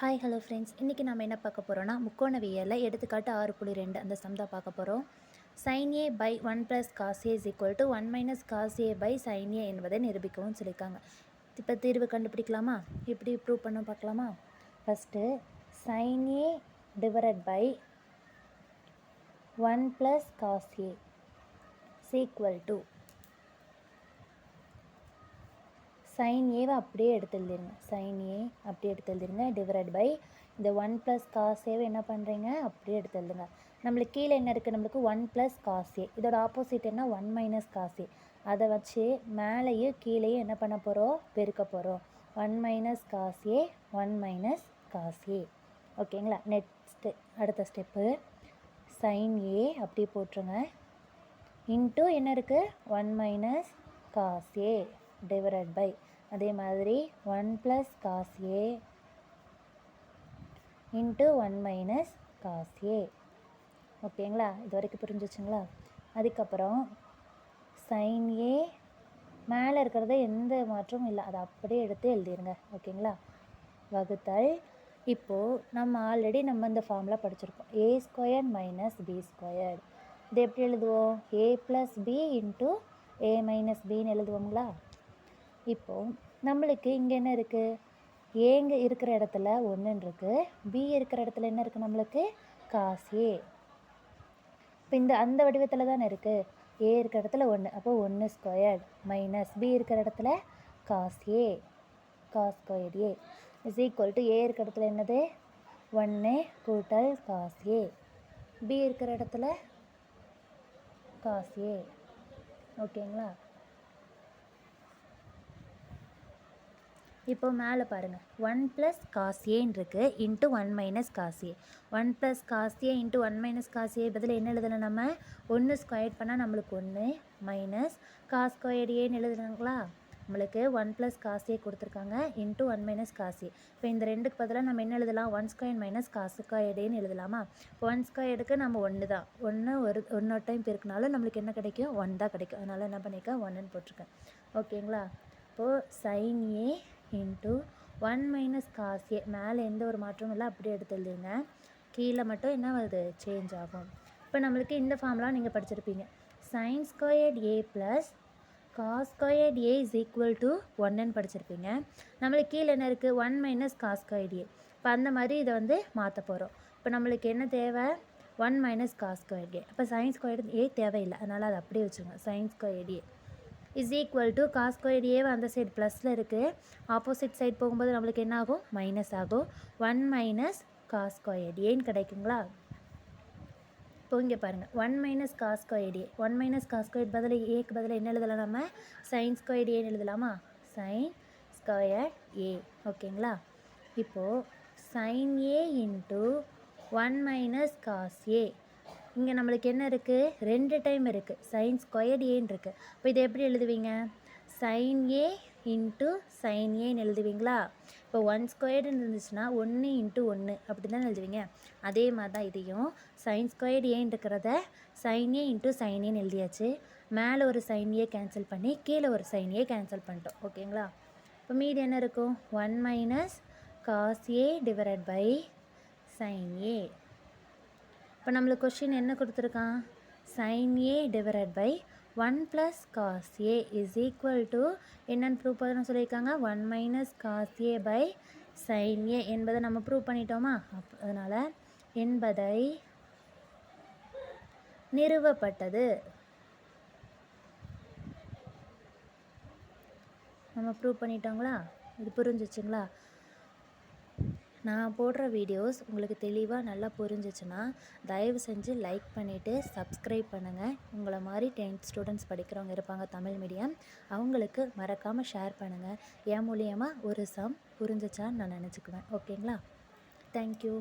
Hi hello friends இன்றைக்கி நம்ம என்ன பார்க்க போகிறோன்னா முக்கோணவியலில் எடுத்துக்காட்டு ஆறு புள்ளி ரெண்டு அந்த சம் தான் பார்க்க போகிறோம் sine A by one plus cos A is equal to one minus cos A by sine A என்பதை நிரூபிக்கவும் சொல்லியிருக்காங்க. இப்போ தீர்வு கண்டுபிடிக்கலாமா? எப்படி ப்ரூவ் பண்ண பார்க்கலாமா? First sine A divided by one plus cos A is equal to sine ஏவை அப்படியே எடுத்து எழுதிருங்க சைன் ஏ அப்படியே எடுத்து எழுதிருங்க டிவைட் பை இந்த ஒன் ப்ளஸ் காஸ் ஏவை என்ன பண்ணுறீங்க அப்படியே எடுத்து எழுதுங்க நம்மளுக்கு கீழே என்ன இருக்குது நம்மளுக்கு ஒன் ப்ளஸ் காஸ் ஏ இதோட ஆப்போசிட் என்ன? ஒன் மைனஸ் காஸ் ஏ அதை வச்சு மேலேயும் கீழேயும் என்ன பண்ண போகிறோம் பெருக்க போகிறோம் one minus cos A one minus cos A ஓகேங்களா? நெக்ஸ்ட்டு அடுத்த ஸ்டெப்பு சைன் ஏ அப்படியே போட்டுருங்க. இன்ட்டு என்ன இருக்குது one minus cos A divide by அதே மாதிரி one plus cos A into one minus cos A ஓகேங்களா இது வரைக்கும் புரிஞ்சிச்சுங்களா? அதுக்கப்புறம் சைன் ஏ மேலே இருக்கிறத எந்த மாற்றமும் இல்லை. அதை அப்படியே எடுத்து எழுதிருங்க. ஓகேங்களா வகுத்தல். இப்போது நம்ம ஆல்ரெடி நம்ம இந்த ஃபார்மில் படிச்சிருக்கோம். A square minus B square இது எப்படி எழுதுவோம்? A plus B into A minus பின்னு எழுதுவோங்களா இப்போது நம்மளுக்கு இங்கே என்ன இருக்குது ஏங்க இருக்கிற இடத்துல ஒன்றுன்னு இருக்குது பி இருக்கிற இடத்துல என்ன இருக்குது நம்மளுக்கு? காசே ஏ இப்போ இந்த அந்த வடிவத்தில் தானே இருக்குது ஏ இருக்கிற இடத்துல ஒன்று அப்போ ஒன்று ஸ்கொயர்ட் மைனஸ் பி இருக்கிற இடத்துல cos A cos square A is equal to A இருக்கிற இடத்துல என்னது? ஒன்று கூட்டல் காஸ் ஏ பி இருக்கிற இடத்துல காஸ் ஏ ஓகேங்களா இப்போ மேலே பாருங்கள் ஒன் ப்ளஸ் காஸ் ஏன்னு இருக்குது into one minus cos A one plus cos A into one minus cos A பதில் என்ன எழுதலாம் நம்ம? ஒன்று ஸ்கொயர் பண்ணால் நம்மளுக்கு ஒன்று மைனஸ் காஸ் ஸ்கொயர் ஏன்னு எழுதுனாங்களா நம்மளுக்கு ஒன் ப்ளஸ் காசியே கொடுத்துருக்காங்க இன்ட்டு ஒன் மைனஸ் காசி இப்போ இந்த ரெண்டுக்கு பதிலாக நம்ம என்ன எழுதலாம்? ஒன் ஸ்கொயர் மைனஸ் காசு ஸ்கொயர்டேன்னு எழுதலாமா? ஒன் ஸ்கொயர்டுக்கு நம்ம ஒன்று தான். ஒன்று ஒரு ஒன்னொரு டைம் பெருக்கினாலும் நம்மளுக்கு என்ன கிடைக்கும்? ஒன் தான் கிடைக்கும். அதனால் என்ன பண்ணியிருக்கேன் ஒன்றுன்னு போட்டிருக்கேன் ஓகேங்களா இப்போது sine A into one minus cos A மேலே எந்த ஒரு மாற்றமும் இல்லை. அப்படியே எடுத்து எழுதுங்க. கீழே மட்டும் என்ன வருது? சேஞ்ச் ஆகும். இப்போ நம்மளுக்கு இந்த ஃபார்ம்லாம் நீங்கள் படிச்சிருப்பீங்க. Sine squared A plus cos squared A is equal to ஒன்னுன்னு படிச்சிருப்பீங்க. நம்மளுக்கு கீழே என்ன இருக்குது one minus cos squared A இப்போ அந்த மாதிரி இதை வந்து மாற்ற போகிறோம் இப்போ நம்மளுக்கு என்ன தேவை? One minus cos squared A அப்போ சைன் ஸ்கொயர்ட் ஏ தேவையில்லை. அதனால் அதை அப்படியே வச்சுக்கோங்க. Sine squared A is equal to cos square A அந்த சைடு ப்ளஸில் இருக்குது ஆப்போசிட் சைட் போகும்போது நம்மளுக்கு என்ன ஆகும்? மைனஸ் ஆகும். ஒன் மைனஸ் காஸ் ஸ்கொயர் ஏன்னு கிடைக்குங்களா? இப்போ இங்கே பாருங்கள் one minus cos square A one minus cos square பதில் ஏக்கு பதில் என்ன எழுதலாம் நம்ம? சைன் ஸ்கொயர் ஏன்னு எழுதலாமா? சைன் ஸ்கொயர் ஏ ஓகேங்களா? இப்போது sine A into one minus cos A இங்கே நம்மளுக்கு என்ன இருக்குது ரெண்டு டைம் இருக்குது சைன் ஸ்கொயர்ட் ஏன்னு இருக்குது இப்போ இதை எப்படி எழுதுவீங்க? சைன் ஏ இன்ட்டு சைன் ஏன்னு எழுதுவீங்களா? இப்போ ஒன் ஸ்கொயர்டுன்னு இருந்துச்சுன்னா ஒன்று இன்ட்டு ஒன்று அப்படி தான் எழுதுவீங்க. அதே மாதிரி தான் இதையும் சைன் ஸ்கொயர்டு ஏன் இருக்கிறத சைன் ஏ இன்ட்டு சைன் ஏன்னு எழுதியாச்சு. மேலே ஒரு சைன் ஏ கேன்சல் பண்ணி கீழே ஒரு சைன் ஏ கேன்சல் பண்ணிட்டோம். ஓகேங்களா இப்போ மீதி என்ன இருக்கும்? One minus cos A divide by sine A இப்போ நம்மளுக்கு கொஷின் என்ன கொடுத்துருக்கான்? Sine A divide by one plus cos A is equal to என்னென்னு ப்ரூவ் பண்ண சொல்லியிருக்காங்க one minus cos A by sine A என்பதை நம்ம ப்ரூவ் பண்ணிட்டோமா? அப் அதனால் என்பதை நிறுவப்பட்டது. நம்ம ப்ரூவ் பண்ணிட்டோங்களா? இது புரிஞ்சிச்சுங்களா? நான் போடுற வீடியோஸ் உங்களுக்கு தெளிவாக நல்லா புரிஞ்சிச்சுன்னா தயவு செஞ்சு லைக் பண்ணிவிட்டு சப்ஸ்கிரைப் பண்ணுங்கள் உங்களை மாதிரி டென்த் ஸ்டூடெண்ட்ஸ் படிக்கிறவங்க இருப்பாங்க தமிழ் மீடியம் அவங்களுக்கு மறக்காமல் ஷேர் பண்ணுங்கள் என் மூலியமாக ஒரு சம் புரிஞ்சிச்சான்னு நான் நினச்சிக்குவேன். ஓகேங்களா? தேங்க்யூ